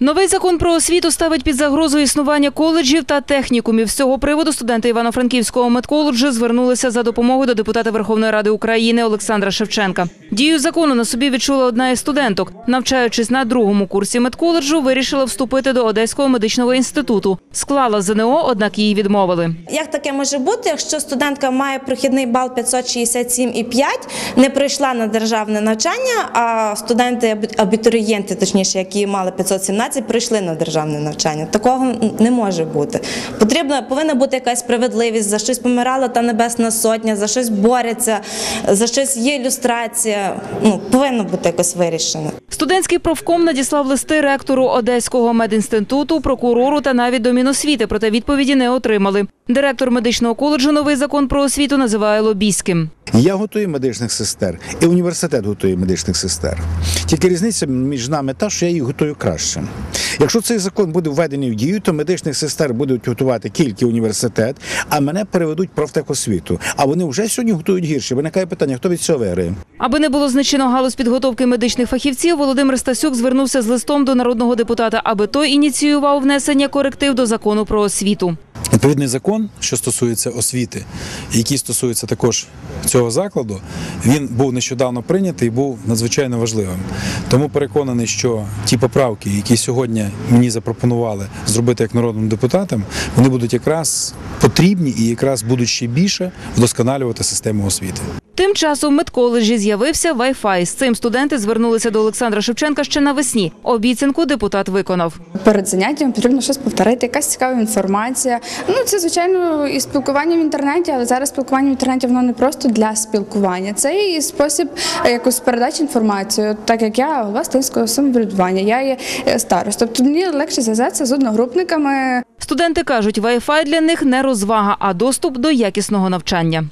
Новий закон про освіту ставить під загрозу існування коледжів та технікумів. З цього приводу студенти Івано-Франківського медколеджу звернулися за допомогою до депутата Верховної Ради України Олександра Шевченка. Дію закону на собі відчула одна із студенток. Навчаючись на другому курсі медколеджу, вирішила вступити до Одеського медичного інституту. Склала ЗНО, однак її відмовили. Як таке може бути, якщо студентка має прохідний бал 567,5, не прийшла на державне навчання, а студенти абітурієнти, точніше, які мали 517, прийшли на державне навчання. Такого не може бути. Потрібна повинна бути якась справедливість, за щось помирала та небесна сотня, за щось борються, за щось є ілюстрація. Ну повинно бути якось вирішено. Студентський профком надіслав листи ректору Одеського медінституту, прокурору та навіть до Міносвіти, проте відповіді не отримали. Директор медичного коледжу новий закон про освіту називає лобійським. Я готую медичних сестер, і університет готує медичних сестер. Тільки різниця між нами та, що я їх готую краще. Якщо цей закон буде введений в дію, то медичних сестер будуть готувати тільки університет, а мене переведуть профтехосвіту. А вони вже сьогодні готують гірше. Виникає питання, хто від цього виграє? Аби не було значено галузь підготовки медичних фахівців, Володимир Стасюк звернувся з листом до народного депутата, аби той ініціював внесення коректив до закону про освіту. Відповідний закон, що стосується освіти, який стосується також цього закладу, він був нещодавно прийнятий і був надзвичайно важливим. Тому переконаний, що ті поправки, які сьогодні мені запропонували зробити як народним депутатам, вони будуть якраз потрібні і якраз будуть ще більше вдосконалювати систему освіти. Тим часом в медколеджі з'явився Wi-Fi. З цим студенти звернулися до Олександра Шевченка ще навесні. Обіцянку депутат виконав. Перед заняттям потрібно щось повторити, якась цікава інформація. Ну це звичайно і спілкування в інтернеті, але зараз спілкування в інтернеті воно не просто для спілкування. Це і спосіб е, якось передачі інформації. Так як я голова студентського самоврядування, я є е, старост. Тобто мені легше зв'язатися з одногрупниками. Студенти кажуть, Wi-Fi для них не розвага, а доступ до якісного навчання.